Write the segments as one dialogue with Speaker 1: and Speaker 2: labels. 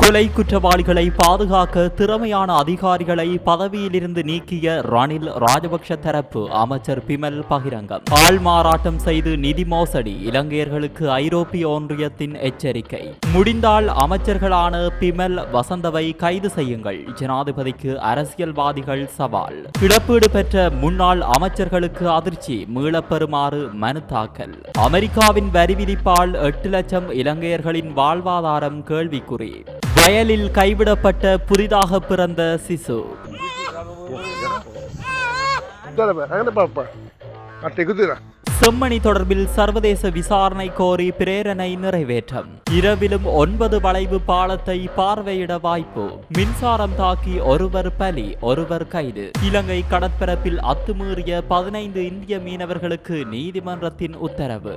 Speaker 1: கொலை குற்றவாளிகளை பாதுகாக்க திறமையான அதிகாரிகளை பதவியிலிருந்து நீக்கிய ரணில் ராஜபக்ஷ தரப்பு அமைச்சர் பிமல் பகிரங்கம். ஆள் மாறாட்டம் செய்து நிதி மோசடி இலங்கையர்களுக்கு ஐரோப்பிய ஒன்றியத்தின் எச்சரிக்கை. முடிந்தால் அமைச்சர்களான பிமல் வசந்தவை கைது செய்யுங்கள். ஜனாதிபதிக்கு அரசியல்வாதிகள் சவால். இழப்பீடு பெற்ற முன்னாள் அமைச்சர்களுக்கு அதிர்ச்சி மீளப்பெறுமாறு மனு தாக்கல். அமெரிக்காவின் வரி விதிப்பால் எட்டு லட்சம் இலங்கையர்களின் வாழ்வாதாரம் கேள்விக்குறி. வயலில் கைவிடப்பட்ட புதிதாக பிறந்த சிசு. செம்மணி தொடர்பில் சர்வதேச விசாரணை கோரி பிரேரணை நிறைவேற்றம். இரவிலும் ஒன்பது வளைவு பாலத்தை பார்வையிட வாய்ப்பு. மின்சாரம் தாக்கி ஒருவர் பலி ஒருவர் கைது. இலங்கை கடற்பரப்பில் அத்துமீறிய பதினைந்து இந்திய மீனவர்களுக்கு நீதிமன்றத்தின் உத்தரவு.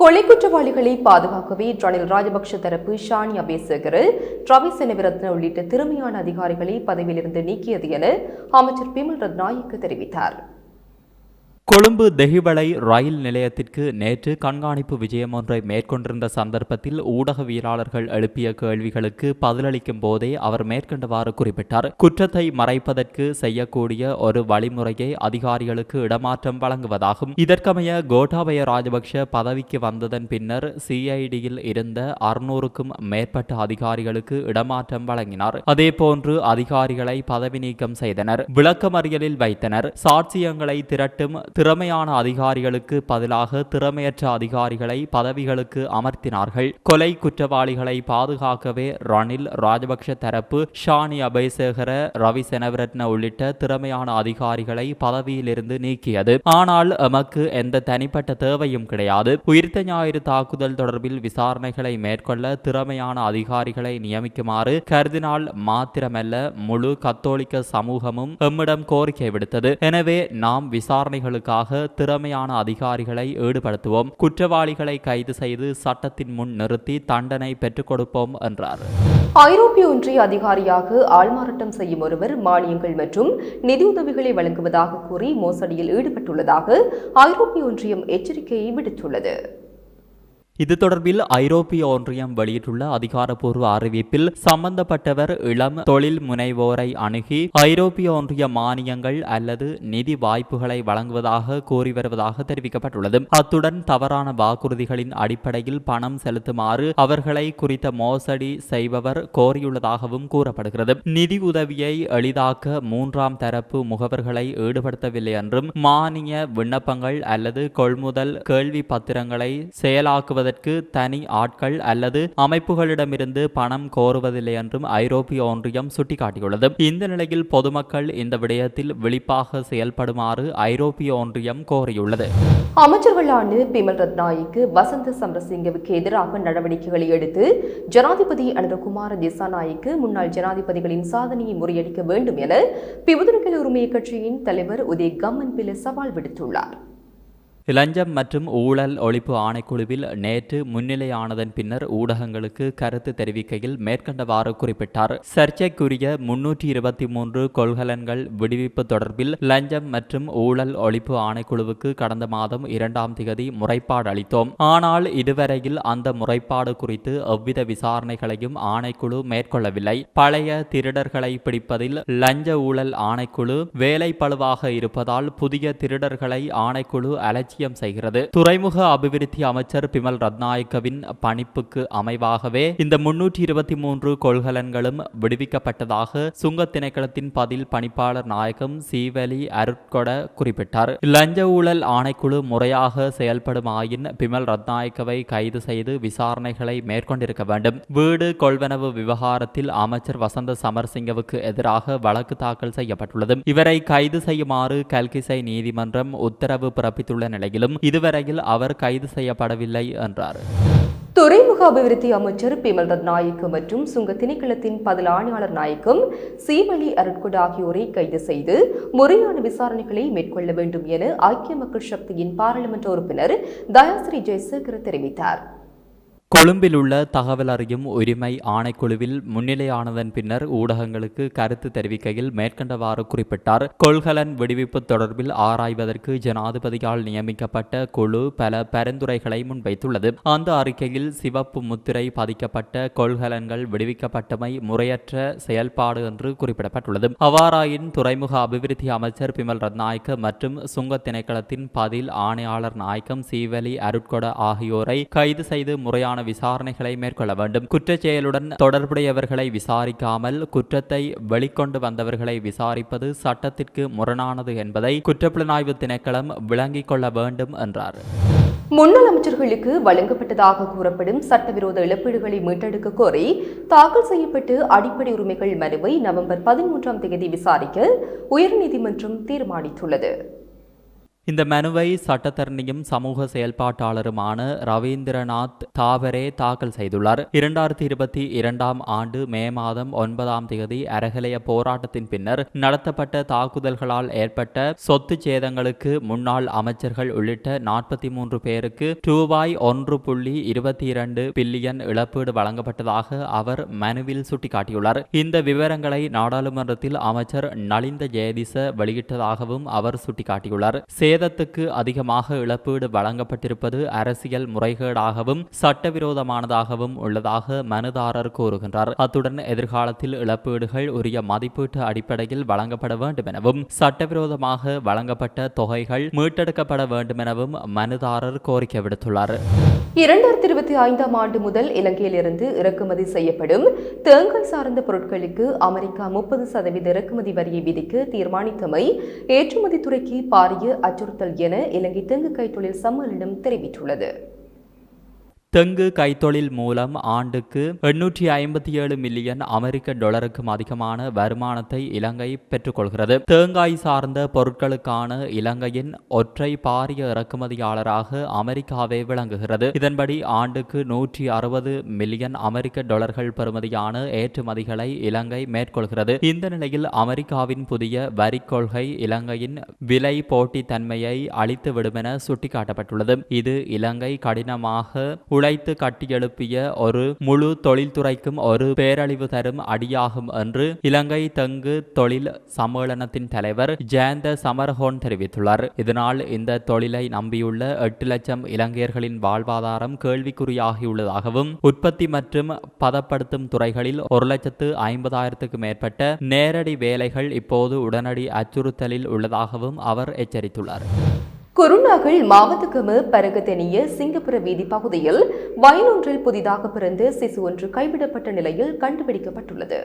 Speaker 2: கொலை குற்றவாளிகளை பாதுகாக்கவே ரணில் ராஜபக்ஷ தரப்பு ஷானி அபேசகர் ரவி செனவிரத்ன உள்ளிட்ட திறமையான அதிகாரிகளை பதவியிலிருந்து நீக்கியது என அமைச்சர் பிமல் ரத்நாயக்கு தெரிவித்தார்.
Speaker 1: கொழும்பு தெஹிவளை ரயில் நிலையத்திற்கு நேற்று கண்காணிப்பு விஜயம் ஒன்றை மேற்கொண்டிருந்த சந்தர்ப்பத்தில் ஊடகவியலாளர்கள் எழுப்பிய கேள்விகளுக்கு பதிலளிக்கும் போதே அவர் மேற்கண்டவாறு குறிப்பிட்டார். குற்றத்தை மறைப்பதற்கு செய்யக்கூடிய ஒரு வழிமுறையை அதிகாரிகளுக்கு இடமாற்றம் வழங்குவதாகும். இதற்கமைய கோட்டாபய ராஜபக்ஷ பதவிக்கு வந்ததன் பின்னர் சிஐடியில் இருந்த அறுநூறுக்கும் மேற்பட்ட அதிகாரிகளுக்கு இடமாற்றம் வழங்கினார். அதேபோன்று அதிகாரிகளை பதவி நீக்கம் செய்தனர். விளக்கமறியலில் வைத்தனர். சாட்சியங்களை திரட்டும் திறமையான அதிகாரிகளுக்கு பதிலாக திறமையற்ற அதிகாரிகளை பதவிகளுக்கு அமர்த்தினார்கள். கொலை குற்றவாளிகளை பாதுகாக்கவே ரணில் ராஜபக்ஷ தரப்பு ஷானி அபயசேகர ரவி செனவரத்ன உள்ளிட்ட திறமையான அதிகாரிகளை பதவியிலிருந்து நீக்கியது. ஆனால் எமக்கு எந்த தனிப்பட்ட தேவையும் கிடையாது. உயிர்த்த ஞாயிறு தாக்குதல் தொடர்பில் விசாரணைகளை மேற்கொள்ள திறமையான அதிகாரிகளை நியமிக்குமாறு கருதினால் மாத்திரமல்ல முழு கத்தோலிக்க சமூகமும் எம்மிடம் கோரிக்கை விடுத்தது. எனவே நாம் விசாரணைகளுக்கு விசாரணைகளுக்காக திறமையான அதிகாரிகளை ஈடுபடுத்துவோம் குற்றவாளிகளை கைது செய்து சட்டத்தின் முன் நிறுத்தி தண்டனை பெற்றுக் கொடுப்போம் என்றார்.
Speaker 2: ஐரோப்பிய ஒன்றிய அதிகாரியாக ஆள்மாறாட்டம் செய்யும் ஒருவர் மானியங்கள் மற்றும் நிதியுதவிகளை வழங்குவதாக கூறி மோசடியில் ஈடுபட்டுள்ளதாக ஐரோப்பிய ஒன்றியம் எச்சரிக்கையை விடுத்துள்ளது.
Speaker 1: இது தொடர்பில் ஐரோப்பிய ஒன்றியம் வெளியிட்டுள்ள அதிகாரப்பூர்வ அறிவிப்பில் சம்பந்தப்பட்டவர் இளம் தொழில் முனைவோரை அணுகி ஐரோப்பிய ஒன்றிய மானியங்கள் அல்லது நிதி வாய்ப்புகளை வழங்குவதாக கூறி வருவதாக தெரிவிக்கப்பட்டுள்ளது. அத்துடன் தவறான வாக்குறுதிகளின் அடிப்படையில் பணம் செலுத்துமாறு அவர்களை குறித்த மோசடி செய்பவர் கோரியுள்ளதாகவும் கூறப்படுகிறது. நிதி உதவியை எளிதாக்க மூன்றாம் தரப்பு முகவர்களை ஈடுபடுத்தவில்லை என்றும் மானிய விண்ணப்பங்கள் அல்லது கொள்முதல் கேள்வி பத்திரங்களை செயலாக்குவதற்கு தனி ஆட்கள் அல்லது அமைப்புகளிடமிருந்து பணம் கோருவதில்லை என்றும் ஐரோப்பிய ஒன்றியம் சுட்டிக்காட்டியுள்ளது. இந்த நிலையில் பொதுமக்கள் இந்த விடயத்தில் விழிப்பாக செயல்படுமாறு ஐரோப்பிய ஒன்றியம் கோரியுள்ளது.
Speaker 2: அமைச்சர்களான பிமல் ரத்நாயிக்கு வசந்த சமரசிங்கவுக்கு எதிராக நடவடிக்கைகளை எடுத்து ஜனாதிபதி அனுரகுமார திசாநாயக்கு முன்னாள் ஜனாதிபதிகளின் சாதனையை முறியடிக்க வேண்டும் என பிபுதுருக்கல் உரிமை கட்சியின் தலைவர் உதய கம்மன் பில சவால் விடுத்துள்ளார்.
Speaker 1: இலஞ்சம் மற்றும் ஊழல் ஒழிப்பு ஆணைக்குழுவில் நேற்று முன்னிலையானதன் பின்னர் ஊடகங்களுக்கு கருத்து தெரிவிக்கையில் மேற்கண்டவாறு குறிப்பிட்டார். சர்ச்சைக்குரிய முன்னூற்றி இருபத்தி மூன்று கொள்கலன்கள் விடுவிப்பு தொடர்பில் லஞ்சம் மற்றும் ஊழல் ஒழிப்பு ஆணைக்குழுவுக்கு கடந்த மாதம் இரண்டாம் திகதி முறைப்பாடு அளித்தோம். ஆனால் இதுவரையில் அந்த முறைப்பாடு குறித்து எவ்வித விசாரணைகளையும் ஆணைக்குழு மேற்கொள்ளவில்லை. பழைய திருடர்களை பிடிப்பதில் லஞ்ச ஊழல் ஆணைக்குழு வேலை பழுவாக இருப்பதால் புதிய திருடர்களை ஆணைக்குழு அலட்சிய அவசியம் செய்கிறது. துறைமுக அபிவிருத்தி அமைச்சர் பிமல் ரத்நாயக்கவின் பணிப்புக்கு அமைவாகவே இந்த முன்னூற்றி இருபத்தி மூன்று கொள்கலன்களும் விடுவிக்கப்பட்டதாக சுங்க திணைக்களத்தின் பதில் பணிப்பாளர் நாயகம் சீவலி அருட்கொட குறிப்பிட்டார். லஞ்ச ஊழல் ஆணைக்குழு முறையாக செயல்படுமாயின் பிமல் ரத்நாயக்கவை கைது செய்து விசாரணைகளை மேற்கொண்டிருக்க வேண்டும். வீடு கொள்வனவு விவகாரத்தில் அமைச்சர் வசந்த சமர்சிங்கவுக்கு எதிராக வழக்கு தாக்கல் செய்யப்பட்டுள்ளது. இவரை கைது செய்யுமாறு கல்கிசை நீதிமன்றம் உத்தரவு பிறப்பித்துள்ள நிலையிலும் இதுவரையில் அவர் கைது செய்யப்படவில்லை என்றார்.
Speaker 2: துறைமுக அபிவிருத்தி அமைச்சர் பிமல் நாயக்கு மற்றும் சுங்க திணைக்களத்தின் பதில் ஆணையாளர் நாயக்கும் சீமலி அருட்கொட ஆகியோரை கைது செய்து முறையான விசாரணைகளை மேற்கொள்ள வேண்டும் என ஐக்கிய மக்கள் சக்தியின் பாராளுமன்ற உறுப்பினர் தயாசிரி ஜெயசேகர் தெரிவித்தார்.
Speaker 1: கொழும்பில் உள்ள தகவல் அறியும் உரிமை ஆணைக்குழுவில் முன்னிலையானதன் பின்னர் ஊடகங்களுக்கு கருத்து தெரிவிக்கையில் மேற்கண்டவாறு குறிப்பிட்டார். கொள்கலன் விடுவிப்பு தொடர்பில் ஆராய்வதற்கு ஜனாதிபதியால் நியமிக்கப்பட்ட குழு பல பரிந்துரைகளை முன்வைத்துள்ளது. அந்த அறிக்கையில் சிவப்பு முத்திரை பதிக்கப்பட்ட கொள்கலன்கள் விடுவிக்கப்பட்டமை முறையற்ற செயல்பாடு என்று குறிப்பிடப்பட்டுள்ளது. அவ்வாறாயின் துறைமுக அபிவிருத்தி அமைச்சர் பிமல் ரத்நாயக்க மற்றும் சுங்க திணைக்களத்தின் பதில் ஆணையாளர் நாயக்கம் சீவலி அருட்கொட ஆகியோரை கைது செய்து முறையான தொடர்பான விசாரணைகளை மேற்கொள்ள வேண்டும். குற்றச் செயலுடன் தொடர்புடையவர்களை விசாரிக்காமல் குற்றத்தை வெளிக்கொண்டு வந்தவர்களை விசாரிப்பது சட்டத்திற்கு முரணானது என்பதை குற்றப்புலனாய்வு திணைக்களம் விளங்கிக் கொள்ள வேண்டும் என்றார்.
Speaker 2: முன்னாள் அமைச்சர்களுக்கு வழங்கப்பட்டதாக கூறப்படும் சட்டவிரோத இழப்பீடுகளை மீட்டெடுக்க கோரி தாக்கல் செய்யப்பட்டு அடிப்படை உரிமைகள் மனுவை நவம்பர் பதிமூன்றாம் தேதி விசாரிக்க உயர்நீதிமன்றம் தீர்மானித்துள்ளது.
Speaker 1: இந்த மனுவை சட்டத்தரணியும் சமூக செயல்பாட்டாளருமான ரவீந்திரநாத் தாவரே தாக்கல் செய்துள்ளார். இரண்டாயிரத்தி இருபத்தி இரண்டாம் ஆண்டு மே மாதம் ஒன்பதாம் தேதி அரகலைய போராட்டத்தின் பின்னர் நடத்தப்பட்ட தாக்குதல்களால் ஏற்பட்ட சொத்து சேதங்களுக்கு முன்னாள் அமைச்சர்கள் உள்ளிட்ட நாற்பத்தி மூன்று பேருக்கு ரூபாய் ஒன்று புள்ளி இருபத்தி இரண்டு பில்லியன் இழப்பீடு வழங்கப்பட்டதாக அவர் மனுவில் சுட்டிக்காட்டியுள்ளார். இந்த விவரங்களை நாடாளுமன்றத்தில் அமைச்சர் நலிந்த ஜெயதிச வெளியிட்டதாகவும் அவர் சுட்டிக்காட்டியுள்ளார். சேதத்துக்கு அதிகமாக இழப்பீடு வழங்கப்பட்டிருப்பது அரசியல் முறைகேடாகவும் சட்டவிரோதமானதாகவும் உள்ளதாக மனுதாரர் கூறுகின்றார். அத்துடன் எதிர்காலத்தில் இழப்பீடுகள் உரிய மதிப்பீட்டு அடிப்படையில் வழங்கப்பட வேண்டும் எனவும் சட்டவிரோதமாக வழங்கப்பட்ட தொகைகள் மீட்டெடுக்கப்பட வேண்டும் எனவும் மனுதாரர் கோரிக்கை விடுத்துள்ளார்.
Speaker 2: இரண்டாயிரத்தி இருபத்தி ஐந்தாம் ஆண்டு முதல் இலங்கையிலிருந்து இறக்குமதி செய்யப்படும் தேங்காய் சார்ந்த பொருட்களுக்கு அமெரிக்கா முப்பது சதவீத இறக்குமதி வரியை விதிக்க தீர்மானித்தமை ஏற்றுமதி துறைக்கு பாரிய அச்சுறுத்தல் என இலங்கை தெங்கு கைத்தொழில் சம்மேளனம் தெரிவித்துள்ளது.
Speaker 1: தெங்கு கைத்தொழில் மூலம் ஆண்டுக்கு எண்ணூற்றி ஐம்பத்தி ஏழு மில்லியன் அமெரிக்க டாலருக்கும் அதிகமான வருமானத்தை இலங்கை பெற்றுக்கொள்கிறது. தேங்காய் சார்ந்த பொருட்களுக்கான இலங்கையின் ஒற்றை பாரிய இறக்குமதியாளராக அமெரிக்காவே விளங்குகிறது. இதன்படி ஆண்டுக்கு நூற்றி அறுபது மில்லியன் அமெரிக்க டாலர்கள் பெறுமதியான ஏற்றுமதிகளை இலங்கை மேற்கொள்கிறது. இந்த நிலையில் அமெரிக்காவின் புதிய வரி கொள்கை இலங்கையின் விலை போட்டித்தன்மையை அளித்துவிடும் என சுட்டிக்காட்டப்பட்டுள்ளது. இது இலங்கை கடினமாக உழைத்து கட்டியெழுப்பிய ஒரு முழு தொழில்துறைக்கும் ஒரு பேரழிவு தரும் அடியாகும் என்று இலங்கை தெங்கு தொழில் சம்மேளனத்தின் தலைவர் ஜெயந்த சமரஹோன் தெரிவித்துள்ளார். இதனால் இந்த தொழிலை நம்பியுள்ள எட்டு லட்சம் இலங்கையர்களின் வாழ்வாதாரம் கேள்விக்குறியாகியுள்ளதாகவும் உற்பத்தி மற்றும் பதப்படுத்தும் துறைகளில் ஒரு லட்சத்து ஐம்பதாயிரத்துக்கு மேற்பட்ட நேரடி வேலைகள் இப்போது உடனடி அச்சுறுத்தலில் உள்ளதாகவும் அவர் எச்சரித்துள்ளார்.
Speaker 2: குருநாகல் மாவத்துக்கம பரகத்தெனிய சிங்கப்புர வீதி பகுதியில் வயலொன்றில் புதிதாக பிறந்த சிசு ஒன்று கைவிடப்பட்ட நிலையில் கண்டுபிடிக்கப்பட்டுள்ளது.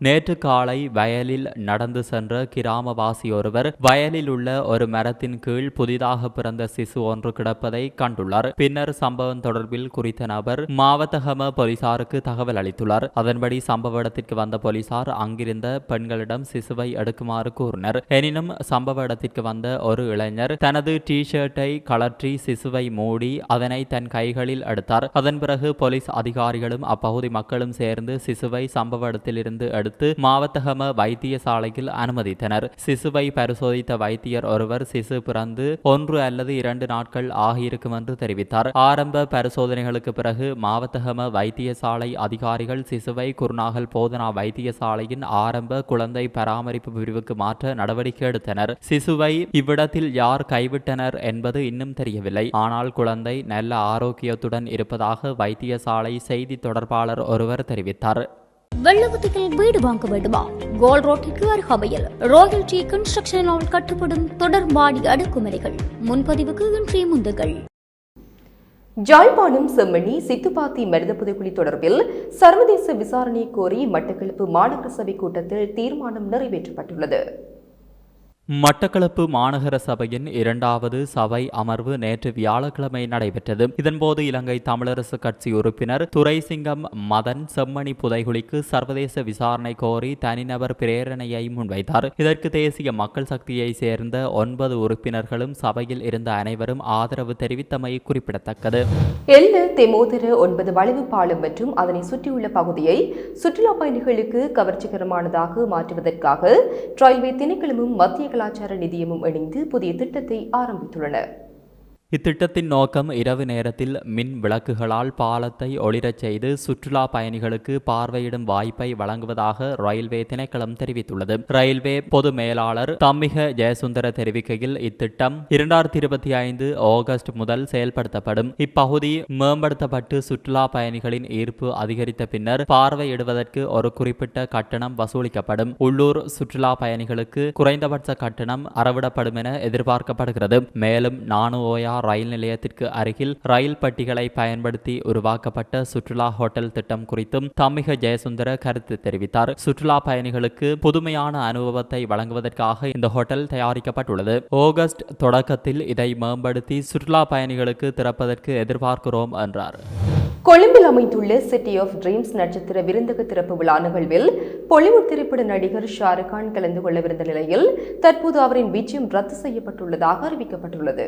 Speaker 1: நேற்று காலை வயலில் நடந்து சென்ற கிராமவாசி ஒருவர் வயலில் உள்ள ஒரு மரத்தின் கீழ் புதிதாக பிறந்த சிசு ஒன்று கிடப்பதை கண்டுள்ளார். பின்னர் சம்பவம் தொடர்பில் குறித்த நபர் மாவத்தகம போலீசாருக்கு தகவல் அளித்துள்ளார். அதன்படி சம்பவ இடத்திற்கு வந்த போலீசார் அங்கிருந்த பெண்களிடம் சிசுவை எடுக்குமாறு கூறினர். எனினும் சம்பவ இடத்திற்கு வந்த ஒரு இளைஞர் தனது டி ஷர்ட்டை கலற்றி சிசுவை மூடி அதனை தன் கைகளில் எடுத்தார். அதன் பிறகு போலீஸ் அதிகாரிகளும் அப்பகுதி மக்களும் சேர்ந்து சிசுவை சம்பவ இடத்திலிருந்து எடுத்து மாவத்தகம வைத்தியசாலையில் அனுமதித்தனர். சிசுவை பரிசோதித்த வைத்தியர் ஒருவர் சிசு பிறந்து ஒன்று அல்லது இரண்டு நாட்கள் ஆகியிருக்கும் என்று தெரிவித்தார். ஆரம்ப பரிசோதனைகளுக்கு பிறகு மாவத்தகம வைத்தியசாலை அதிகாரிகள் சிசுவை குருநாகல் போதனா வைத்தியசாலையின் ஆரம்ப குழந்தை பராமரிப்பு பிரிவுக்கு மாற்ற நடவடிக்கை எடுத்தனர். சிசுவை இவ்விடத்தில் யார் கைவிட்டனர் என்பது இன்னும் தெரியவில்லை. ஆனால் குழந்தை நல்ல ஆரோக்கியத்துடன் இருப்பதாக வைத்தியசாலை செய்தி தொடர்பாளர் ஒருவர் தெரிவித்தார்.
Speaker 3: வெள்ளவத்தியில் வீடு வாங்க வேண்டுமா? கோல் ரோட்டிற்கு அருகாமையில் ராயல் டி கன்ஸ்ட்ரக்ஷனால் கட்டுப்படும் தொடர் மாடி அடுக்குமுறைகள் முன்பதிவுக்கு இன்றைய முந்துகள்.
Speaker 2: ஜாழ்ப்பாணம் செம்மணி சித்துப்பாத்தி மனித புதைக்குழி தொடர்பில் சர்வதேச விசாரணை கோரி மட்டக்களப்பு மாநகர சபை கூட்டத்தில் தீர்மானம் நிறைவேற்றப்பட்டுள்ளது.
Speaker 1: மட்டக்களப்பு மாநகர சபையின் இரண்டாவது சபை அமர்வு நேற்று வியாழக்கிழமை நடைபெற்றது. இதன்போது இலங்கை தமிழரசு கட்சி உறுப்பினர் துரைசிங்கம் மதன் செம்மணி புதைகுலிக்கு சர்வதேச விசாரணை கோரி தனிநபர் பிரேரணையை முன்வைத்தார். இதற்கு தேசிய மக்கள் சக்தியை சேர்ந்த ஒன்பது உறுப்பினர்களும் சபையில் இருந்த அனைவரும் ஆதரவு தெரிவித்தமை குறிப்பிடத்தக்கது.
Speaker 2: எல்ல தெமோதர ஒன்பது வளைவு பாலம் மற்றும் அதனை சுற்றியுள்ள பகுதியை சுற்றுலா பயணிகளுக்கு கவர்ச்சிகரமானதாக மாற்றுவதற்காக ரயில்வே திணைக்களமும் மத்திய கலாச்சார நிதியமும் இணைந்து புதிய திட்டத்தை ஆரம்பித்துள்ளன
Speaker 1: இத்திட்டத்தின் நோக்கம் இரவு நேரத்தில் மின் விளக்குகளால் பாலத்தை ஒளிரச் செய்து சுற்றுலா பயணிகளுக்கு பார்வையிடும் வாய்ப்பை வழங்குவதாக ரயில்வே திணைக்களம் தெரிவித்துள்ளது. ரயில்வே பொது மேலாளர் தம்மிக ஜெயசுந்தர தெரிவிக்கையில் இத்திட்டம் இரண்டாயிரத்தி இருபத்தி ஐந்து ஆகஸ்ட் முதல் செயல்படுத்தப்படும். இப்பகுதி மேம்படுத்தப்பட்டு சுற்றுலா பயணிகளின் ஈர்ப்பு அதிகரித்த பின்னர் பார்வையிடுவதற்கு ஒரு குறிப்பிட்ட கட்டணம் வசூலிக்கப்படும். உள்ளூர் சுற்றுலா பயணிகளுக்கு குறைந்தபட்ச கட்டணம் அறவிடப்படும் என எதிர்பார்க்கப்படுகிறது. மேலும் நானு ஓயா ரயில் நிலையத்திற்கு அருகில் ரயில் பட்டிகளை பயன்படுத்தி உருவாக்கப்பட்ட சுற்றுலா ஹோட்டல் திட்டம் குறித்தும் தமிக ஜெயசுந்தர கருத்து தெரிவித்தார். சுற்றுலா பயணிகளுக்கு புதுமையான அனுபவத்தை வழங்குவதற்காக இந்த ஹோட்டல் தயாரிக்கப்பட்டுள்ளது. ஆகஸ்ட் தொடக்கத்தில் இதை மேம்படுத்தி சுற்றுலா பயணிகளுக்கு திறப்பதற்கு எதிர்பார்க்கிறோம் என்றார்.
Speaker 2: கொழும்பில் அமைந்துள்ள சிட்டி ஆஃப் ட்ரீம்ஸ் நட்சத்திர விருந்தக திறப்பு விழா நிகழ்வில் பொலிவுட் திரைப்பட நடிகர் ஷாருக்கான் கலந்து கொள்ளவிருந்த நிலையில் தற்போது அவரின் விஜயம் ரத்து செய்யப்பட்டுள்ளதாக அறிவிக்கப்பட்டுள்ளது.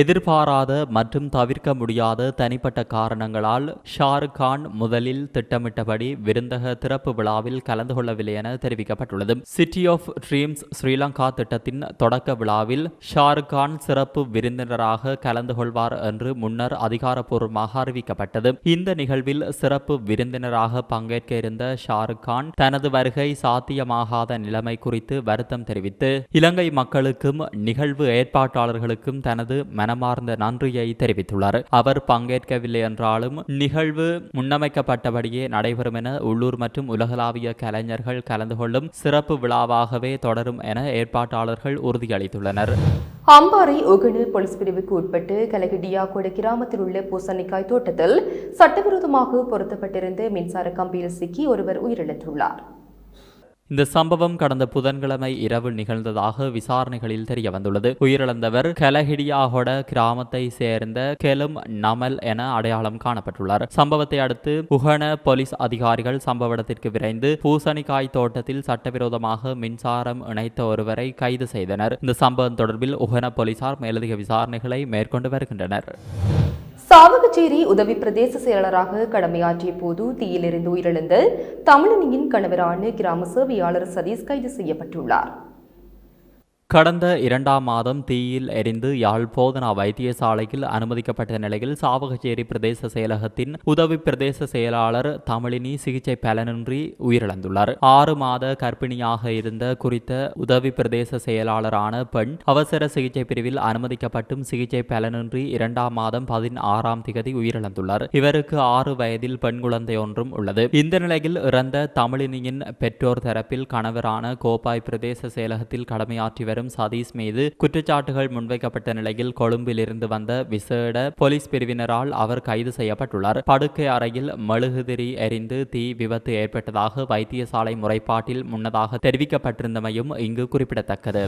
Speaker 1: எதிர்பாராத மற்றும் தவிர்க்க முடியாத தனிப்பட்ட காரணங்களால் ஷாருக் கான் முதலில் திட்டமிட்டபடி விருந்தக திறப்பு விழாவில் கலந்து கொள்ளவில்லை என தெரிவிக்கப்பட்டுள்ளது. சிட்டி ஆஃப் ட்ரீம்ஸ் ஸ்ரீலங்கா திட்டத்தின் தொடக்க விழாவில் ஷாருக் கான் சிறப்பு விருந்தினராக கலந்து கொள்வார் என்று முன்னர் அதிகாரப்பூர்வமாக அறிவிக்கப்பட்டது. இந்த நிகழ்வில் சிறப்பு விருந்தினராக பங்கேற்க இருந்த ஷாருக் கான் தனது வருகை சாத்தியமாகாத நிலைமை குறித்து வருத்தம் தெரிவித்து இலங்கை மக்களுக்கும் நிகழ்வு ஏற்பாட்டாளர்களுக்கும் தனது மனமார்ந்த நன்றியை தெரிவித்துள்ளார். அவர் பங்கேற்கவில்லை என்றாலும் நிகழ்வு முன்னமைக்கப்பட்டபடியே நடைபெறும் என உள்ளூர் மற்றும் உலகளாவிய கலைஞர்கள் கலந்து கொள்ளும் சிறப்பு விழாவாகவே தொடரும் என ஏற்பாட்டாளர்கள் உறுதியளித்துள்ளனர்.
Speaker 2: அம்பாறை ஒகனு போலீஸ் பிரிவுக்கு உட்பட்டு கலகிடியாகோடு கிராமத்தில் உள்ள பூசணிக்காய் தோட்டத்தில் சட்டவிரோதமாக பொருத்தப்பட்டிருந்த மின்சார கம்பியில் சிக்கி ஒருவர் உயிரிழந்துள்ளார்.
Speaker 1: இந்த சம்பவம் கடந்த புதன்கிழமை இரவு நிகழ்ந்ததாக விசாரணைகளில் தெரிய வந்துள்ளது உயிரிழந்தவர் கலஹிடியாகொட கிராமத்தை சேர்ந்த கெலும் நமல் என அடையாளம் காணப்பட்டுள்ளார். சம்பவத்தை அடுத்து புகன போலீஸ் அதிகாரிகள் சம்பவ இடத்திற்கு விரைந்து பூசணிக்காய் தோட்டத்தில் சட்டவிரோதமாக மின்சாரம் இணைத்த ஒருவரை கைது செய்தனர். இந்த சம்பவம் தொடர்பில் உகன போலீசார் மேலதிக விசாரணைகளை மேற்கொண்டு வருகின்றனர்.
Speaker 2: சாவகச்சேரி உதவி பிரதேச செயலாளராக கடமையாற்றிய போது தீயிலிருந்து உயிரிழந்த தமிழனியின் கணவரான கிராம சேவையாளர் சதீஷ் கைது செய்யப்பட்டுள்ளார்.
Speaker 1: கடந்த இரண்டாம் மாதம் தீயில் எரிந்து யாழ் போதனா வைத்தியசாலையில் அனுமதிக்கப்பட்ட நிலையில் சாவகச்சேரி பிரதேச செயலகத்தின் உதவி பிரதேச செயலாளர் தமிழினி சிகிச்சை பலனின்றி உயிரிழந்துள்ளார். ஆறு மாத கர்ப்பிணியாக இருந்த குறித்த உதவி பிரதேச செயலாளரான பெண் அவசர சிகிச்சை பிரிவில் அனுமதிக்கப்பட்டும் சிகிச்சை பலனின்றி இரண்டாம் மாதம் பதினாறாம் திகதி உயிரிழந்துள்ளார். இவருக்கு ஆறு வயதில் பெண் குழந்தை ஒன்றும் உள்ளது. இந்த நிலையில் இறந்த தமிழினியின் பெற்றோர் தரப்பில் கணவரான கோப்பாய் பிரதேச செயலகத்தில் கடமையாற்றி வரும் சதீஷ் மீது குற்றச்சாட்டுகள் முன்வைக்கப்பட்ட நிலையில் கொழும்பிலிருந்து வந்த விசேட போலீஸ் பிரிவினரால் அவர் கைது செய்யப்பட்டுள்ளார். படுக்கை அறையில் மெழுகுதிரி எரிந்து தீ விபத்து ஏற்பட்டதாக வைத்தியசாலை முறைப்பாட்டில் முன்னதாக தெரிவிக்கப்பட்டிருந்தமையும் இங்கு குறிப்பிடத்தக்கது.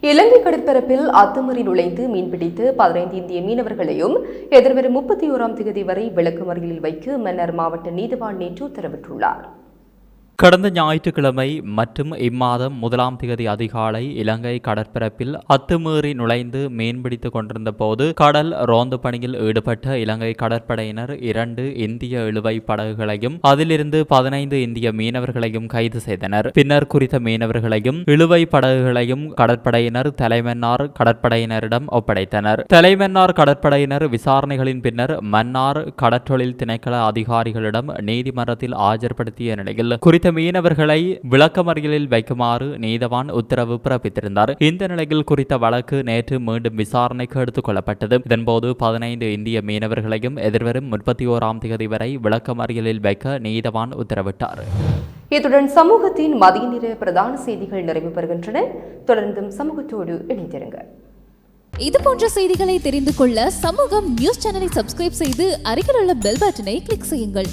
Speaker 2: இலங்கை கடற்பரப்பில் அத்துமறி நுழைந்து மீன்பிடித்து பதினைந்து இந்திய மீனவர்களையும் எதிர்வரும் முப்பத்தி ஓராம் தேதி வரை விளக்குமறியலில் வைக்க மன்னர் மாவட்ட நீதிவான் நேற்று உத்தரவிட்டுள்ளார்.
Speaker 1: கடந்த ஞாயிற்றுக்கிழமை மற்றும் இம்மாதம் முதலாம் திகதி அதிகாலை இலங்கை கடற்பரப்பில் அத்துமீறி நுழைந்து மீன்பிடித்துக் கொண்டிருந்த போது கடல் ரோந்து பணியில் ஈடுபட்ட இலங்கை கடற்படையினர் இரண்டு இந்திய இழுவை படகுகளையும் அதிலிருந்து பதினைந்து இந்திய மீனவர்களையும் கைது செய்தனர். பின்னர் குறித்த மீனவர்களையும் இழுவை படகுகளையும் கடற்படையினர் தலைமன்னார் கடற்படையினரிடம் ஒப்படைத்தனர். தலைமன்னார் கடற்படையினர் விசாரணைகளின் பின்னர் மன்னார் கடற்றொழில் திணைக்கள அதிகாரிகளிடம் நீதிமன்றத்தில் ஆஜர்படுத்திய நிலையில் குறித்த குறித்த மீனவர்களை விளக்கமறியலில் வைக்குமாறு நீதவான் உத்தரவு பிறப்பித்திருந்தார். இந்த நிலையில் குறித்த வழக்கு நேற்று மீண்டும் விசாரணைக்கு எடுத்துக் கொள்ளப்பட்டது. இதன்போது பதினைந்து இந்திய மீனவர்களையும் எதிர்வரும் முப்பத்தி ஓராம் தேதி வரை விளக்கமறியலில் வைக்க நீதவான் உத்தரவிட்டார்.
Speaker 2: இத்துடன் சமூகத்தின் மதிய நேர பிரதான செய்திகள் நிறைவு பெறுகின்றன. தொடர்ந்தும் சமூகத்தோடு இணைந்திருங்கள்
Speaker 4: இது போன்ற செய்திகளை தெரிந்து கொள்ள சமூகம் நியூஸ் சேனலை சப்ஸ்கிரைப் செய்து அருகில் உள்ள பெல் பட்டனை கிளிக் செய்யுங்கள்.